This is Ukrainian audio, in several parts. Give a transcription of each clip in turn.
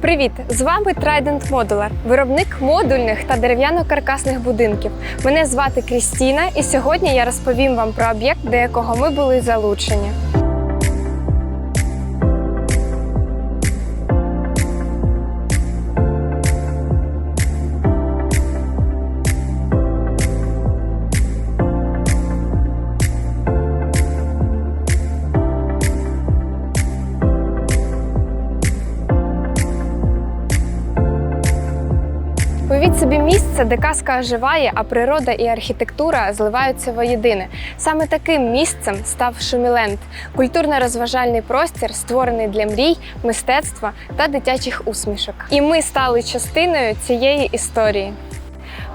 Привіт! З вами Trident Modular, виробник модульних та дерев'яно-каркасних будинків. Мене звати Крістіна, і сьогодні я розповім вам про об'єкт, до якого ми були залучені. Собі місце, де казка оживає, а природа і архітектура зливаються воєдине. Саме таким місцем став Шуміленд культурно-розважальний простір, створений для мрій, мистецтва та дитячих усмішок. І ми стали частиною цієї історії.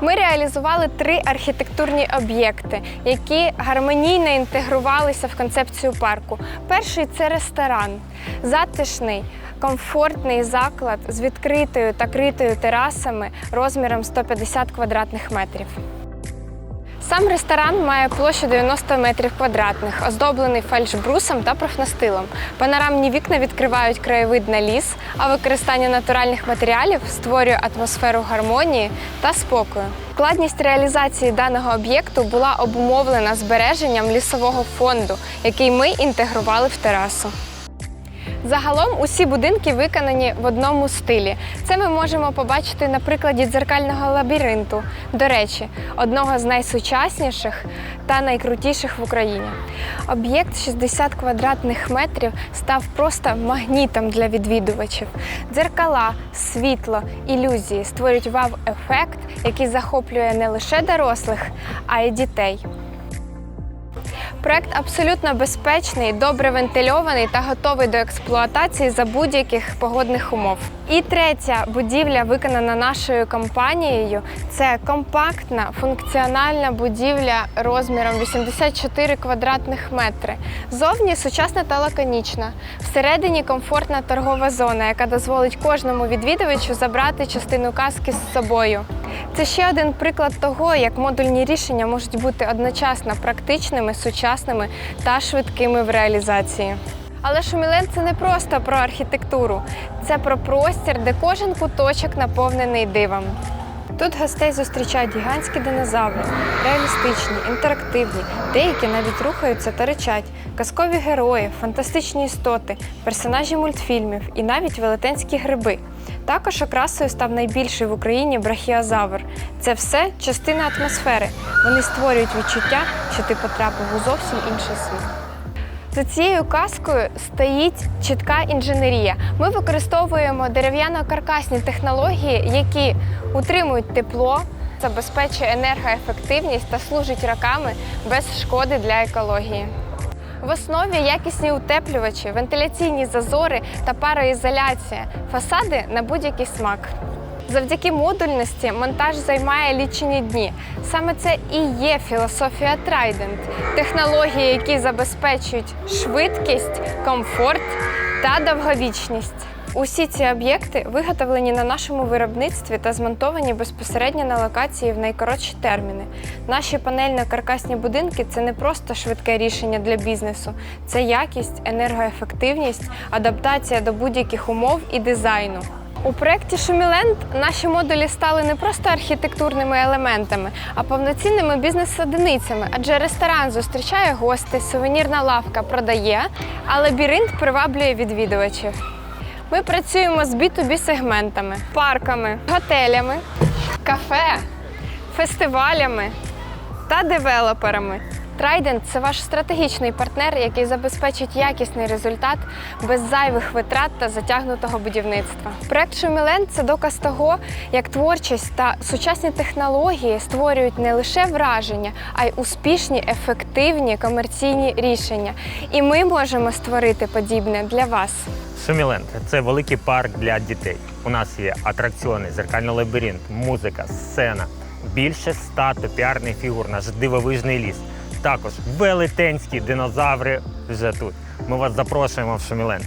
Ми реалізували три архітектурні об'єкти, які гармонійно інтегрувалися в концепцію парку. Перший це ресторан, затишний, комфортний заклад з відкритою та критою терасами розміром 150 квадратних метрів. Сам ресторан має площу 90 метрів квадратних, оздоблений фальшбрусом та профнастилом. Панорамні вікна відкривають краєвид на ліс, а використання натуральних матеріалів створює атмосферу гармонії та спокою. Складність реалізації даного об'єкту була обумовлена збереженням лісового фонду, який ми інтегрували в терасу. Загалом усі будинки виконані в одному стилі. Це ми можемо побачити на прикладі дзеркального лабіринту. До речі, одного з найсучасніших та найкрутіших в Україні. Об'єкт 60 квадратних метрів став просто магнітом для відвідувачів. Дзеркала, світло, ілюзії створюють вау-ефект, який захоплює не лише дорослих, а й дітей. Проект абсолютно безпечний, добре вентильований та готовий до експлуатації за будь-яких погодних умов. І третя будівля, виконана нашою компанією, це компактна функціональна будівля розміром 84 квадратних метри. Зовні сучасна та лаконічна. Всередині комфортна торгова зона, яка дозволить кожному відвідувачу забрати частину казки з собою. Це ще один приклад того, як модульні рішення можуть бути одночасно практичними, сучасними та швидкими в реалізації. Але Шумілен це не просто про архітектуру, це про простір, де кожен куточок наповнений дивом. Тут гостей зустрічають гігантські динозаври, реалістичні, інтерактивні, деякі навіть рухаються та речать, казкові герої, фантастичні істоти, персонажі мультфільмів і навіть велетенські гриби. Також окрасою став найбільший в Україні брахіозавр. Це все частина атмосфери. Вони створюють відчуття, що ти потрапив у зовсім інший світ. За цією каскою стоїть чітка інженерія. Ми використовуємо дерев'яно-каркасні технології, які утримують тепло, забезпечує енергоефективність та служить роками без шкоди для екології. В основі якісні утеплювачі, вентиляційні зазори та пароізоляція, фасади на будь-який смак. Завдяки модульності монтаж займає лічені дні. Саме це і є філософія Trident – технології, які забезпечують швидкість, комфорт та довговічність. Усі ці об'єкти виготовлені на нашому виробництві та змонтовані безпосередньо на локації в найкоротші терміни. Наші панельно-каркасні будинки це не просто швидке рішення для бізнесу, це якість, енергоефективність, адаптація до будь-яких умов і дизайну. У проєкті Шуміленд наші модулі стали не просто архітектурними елементами, а повноцінними бізнес-одиницями, адже ресторан зустрічає гостей, сувенірна лавка продає, а лабіринт приваблює відвідувачів. Ми працюємо з B2B сегментами, парками, готелями, кафе, фестивалями та девелоперами. Trident – це ваш стратегічний партнер, який забезпечить якісний результат без зайвих витрат та затягнутого будівництва. Проект Шуміленд це доказ того, як творчість та сучасні технології створюють не лише враження, а й успішні, ефективні комерційні рішення. І ми можемо створити подібне для вас. Шуміленд це великий парк для дітей. У нас є атракціони, зеркальний лабіринт, музика, сцена, більше ста топіарних фігур, наш дивовижний ліс. Також велетенські динозаври вже тут. Ми вас запрошуємо в Шуміленд.